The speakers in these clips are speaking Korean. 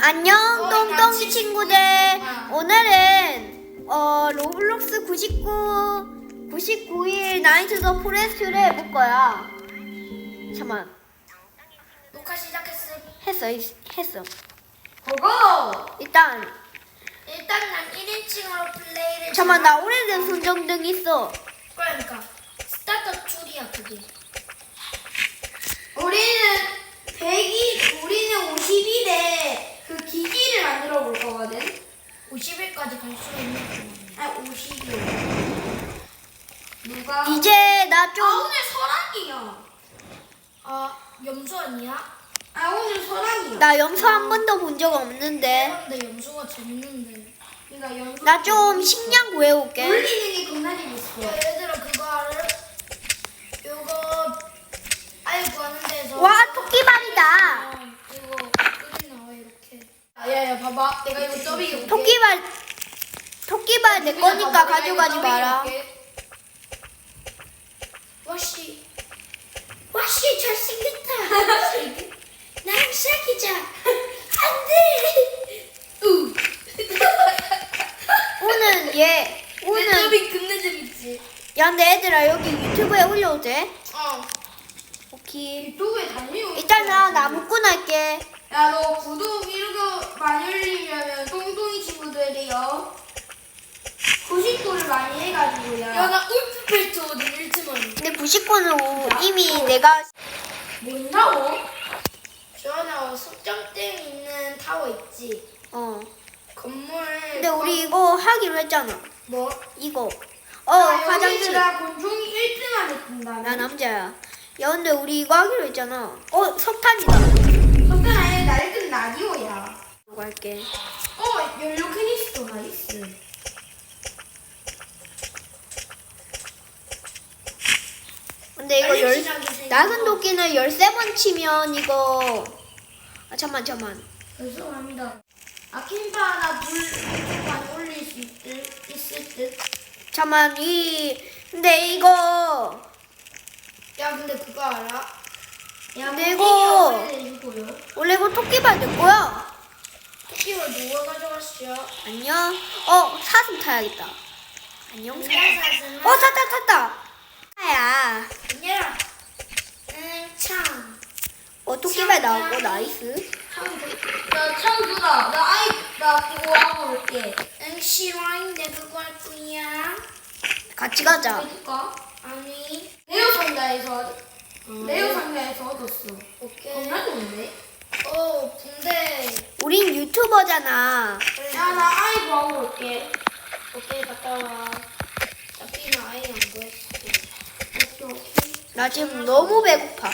안녕 똥똥이 79 친구들. 오늘은 어 로블록스 99 99일 나이트 더 포레스트를 해볼 거야 잠만 녹화 시작했음. 했어 있- 했어 고고. 일단 일단 난 1인칭으로 플레이를. 잠만 나 오래된 손전등 있어 그러니까 스타터 줄이야 그게. 우리는 100이 우리는 50일에 그 기기를 만들어 볼 거거든. 50일까지 갈 수 있는 거야. 아 50일. 누가? 이제 나 아 좀 오늘 설악이야. 아 염소 아니야? 아 오늘 설악이야. 나 염소 한 번도 본 적 없는데 근데 염소가 재밌는데. 그러니까 염소. 나좀 식량 구해올게 놀리는 게 겁나 재밌어. 야 얘들아 그거 알아? 요거 아이 구하는 데서. 와 토끼발이다 어, 이거 끝이 나와 이렇게. 야야 봐봐 내가 이거 더빙해 볼게. 토끼발 토끼발 내 거니까 가져가지 마라 와씨 와씨 잘생겼다. 난 사귀자. 안 돼. 우. 오늘 얘내 오늘 더빙 끝내 재밌지. 야 근데 얘들아 여기 유튜브에 올려도 돼? 어. 오케이 유튜브에 달리고 일단 나 나무꾼 할게 야, 너 구독 이렇게 많이 올리면 똥똥이 친구들이요. 99를 많이 해가지고요. 야, 나 울프펠트 어디 1층 아니 근데 99는 이미 내가 뭔다고? 저는 석점댐 있는 타워 있지. 어 건물. 근데 우리 이거 하기로 했잖아 뭐? 이거 어 화장실 나 곤충이 1등 안에 든다. 나 남자야 야 근데 우리 이거 하기로 했잖아 어 석탄이다 낡은 라디오야. 이거 할게 어, 연료 캐니스터 나이스. 근데 이거 열. 낮은 도끼는 13번 치면 이거 아 잠만 잠만 죄송합니다. 아킨파 하나 불 많이 올릴 수 있, 있을 듯. 잠만 이 근데 이거 야 근데 그거 알아? 야 근데 이거- 해주고요. 원래 이거 토끼발 내 거야 토끼를 누가 가져갔어요? 안녕 어 사슴 타야겠다 안녕 사슴. 어 탔다 탔다 야 얘라. 응 참. 어 토끼발 나오고 나이스 나참 누나. 나 아이 나 그거 하고 올게. 응 싫어인데 그거 할 뿐이야. 같이 가자 해줄까? 아니. 레오 상자에서 레오 상자에서 얻었어. 오케이. 겁나 좋은데? 어 근데. 우린 유튜버잖아 야, 나 아이 구하고 올게. 오케이, 갔다 와. 잡히는 아이 안 구했어. 오케이, 오케이. 나 지금 너무 배고파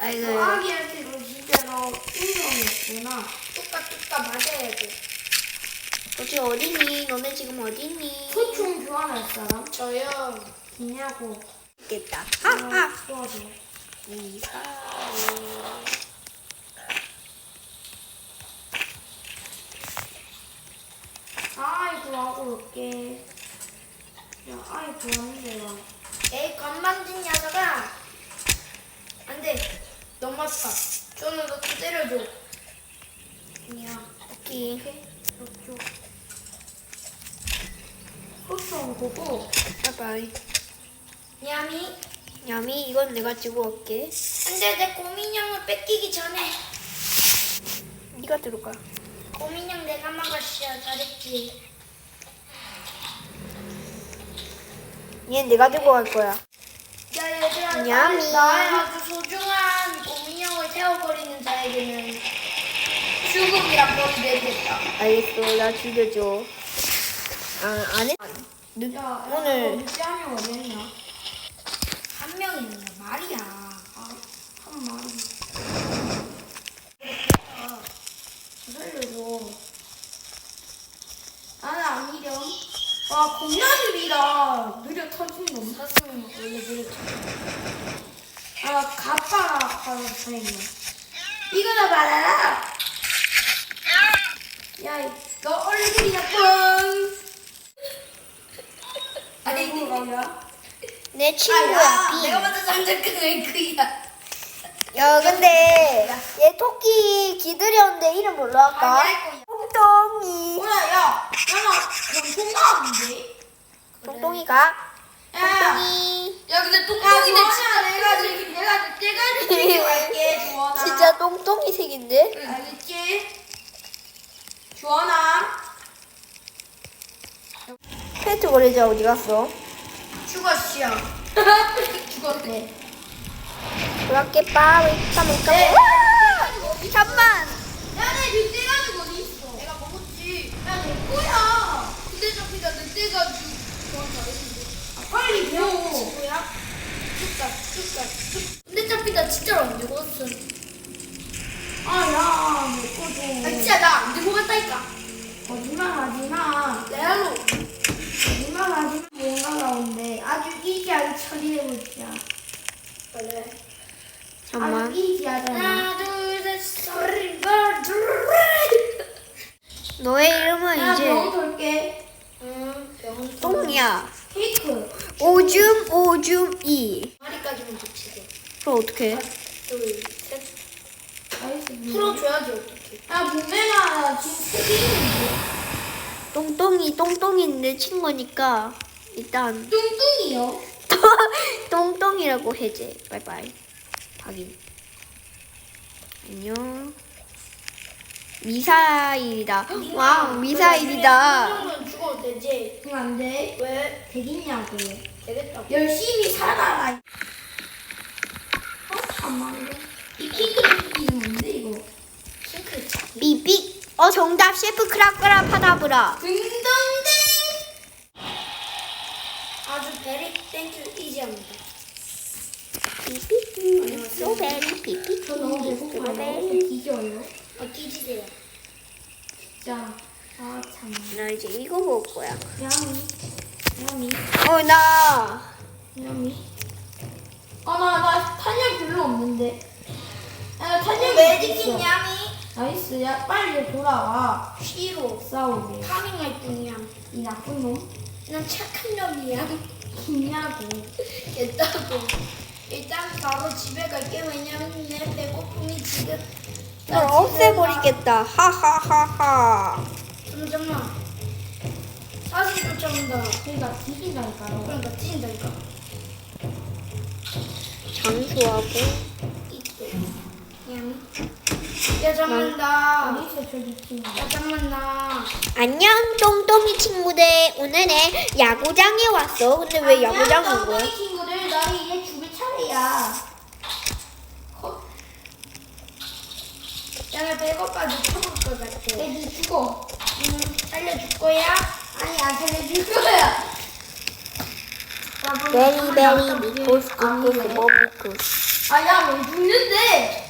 아이고 너 아기한테 너 진짜 너 운명이었구나. 뚝딱 뚝딱 맞아야 돼. 너 지금 어디니 너네 지금 어디니 소총 교환할 사람? 저요. 있냐고. 있겠다 하하 도와줘. 이사오 아이 구하고 올게. 야, 아이 와. 에이, 건방진 녀석아. 안 돼. 너무 아파. 저는 너또 때려줘. 야. 오케이 이쪽. 소총 보고. 바이바이 야미. 야미 이건 내가 주고 올게 근데 내 고민형을 뺏기기 전에 네가 들어가 고민형 내가 막았어. 잘했지. 얘는 내가 들고 갈 거야 야 얘들아. 야미. 나의 아주 소중한 고민형을 태워버리는 자에게는 죽음이란 벌이 내리겠다. 알겠어 나 죽여줘 아 안해? 늦, 야, 오늘 뺨이 어딨냐? 한 명이 있냐? 말이야. 아, 한 마리. 아, 살려줘. 나는 안 이렴. 와, 겁나 느리다. 느려 터지는 거. 사슴은 원래 느려 터져. 아, 가빠라. 가라, 다행이야. 이거나 받아라. 야, 이- 너 얼굴이나 뻥. 아니, 누구야? 내 친구야 내가 빈 먼저 잠깐 그 웨이크야. 야 근데 얘 토끼 기들였는데 이름 뭘로 할까? 아니. 똥똥이 뭐야, 야. 야나 연통 나왔는데? 똥똥이가 야. 똥똥이 야, 근데 똥똥이네. 진짜 내가 지금 내가 내가 지금 갈게, 주원아. 진짜 똥똥이 색인데? 알겠지? 주원아. 페트 거래자 어디 갔어? 죽었시오. 죽었대. 그렇게 빠위 까물까 네. 잠만 야, 내 늑대 가지고 어디 있어? 내가 먹었지. 야, 내 거야. 근데 저기 나 늑대 가지고 저한테 알겠는데. 아, 빨리 배워. 친구야? 죽다, 죽다, 죽. 근데 나 진짜로 안 들고 왔어. 아, 야, 내 거죠. 아, 진짜 나 안 들고 갔다니까. 거짓말 하지 마. 레알로. 거짓말 하지 마. 뭔가 나온데 아주 이지하게 처리해볼게요. 그래. 잠만 이지하잖아. 하나, 둘, 셋, 소리, 너의 이름은 야, 이제 병원 돌게. 응, 병원. 똥이야 케이크. 오줌 오줌 이 마리까지는 붙이게. 그럼 어떡해? 둘, 셋. 알겠어. 풀어줘야지, 어떡해. 야, 몸매가 나 지금 세개 있는데. 똥똥이 똥똥인데 친 거니까 일단 뚱뚱이요? 똥똥이라고 해제 바이바이 확인 안녕 미사일이다 와 미사일이다 정도는 죽어도 되지. 응, 안 돼. 왜? 되겠냐고. 되겠다고. 열심히 살아라. 어? 잠깐만. 이 핑크핑크는 뭔데, 이거? 핑크. 삐삐 어 정답 셰프 크라크라 파다브라 딩동 댕! 아주 베리 땡큐 이지합니다. 삐삐 소베리 삐삐 저 너무 배고파요. 뒤져요. 아, 뒤지세요. 진짜. 아, 참. 나 이제 이거 먹을 거야 야미. 야미. 어 나 야미. 아, 나, 나 탄약 별로 없는데. 야, 나 탄약이 매직킨 있어. 야미 나이스. 야, 빨리 돌아와. 쉬로 싸우게. 파밍할 뿐이야 이 나쁜 놈. 난 착한 놈이야. 있냐고. 됐다고. 일단 바로 집에 갈게. 왜냐면 내 배고픔이 지금 널 없애버리겠다. 하하하하. 잠깐만 잠깐만 사진 쫓아온다. 그러니까 뒤진다니까요. 그러니까 찐다니까. 장수하고. 이때. 야미 야 나. 야나 안녕 똥똥이 친구들 오늘은 야구장에 왔어 근데 왜 야구장 온 거야? 이 친구들 나 이제 죽을 차례야. 어? 야나 배고파 너 죽을 것 같아 애들 죽어. 응 살려줄 거야? 아니 안 살려줄 거야. 베리 베리 미코스코스 버부크 아야 왜 죽는데?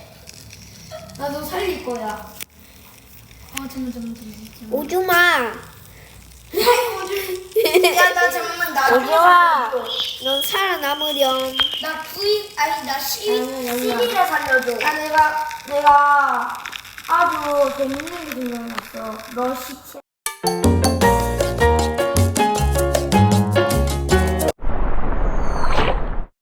나너 살릴 거야. 아 잠만 잠만 잠만 잠만 오줌아? 야나 잠깐만 나 오줌아 넌 살아남으렴 나 부인 아니 나 시. 시리를 살려줘 아 내가 내가 아주 재밌는 게 생각났어. 너 시체.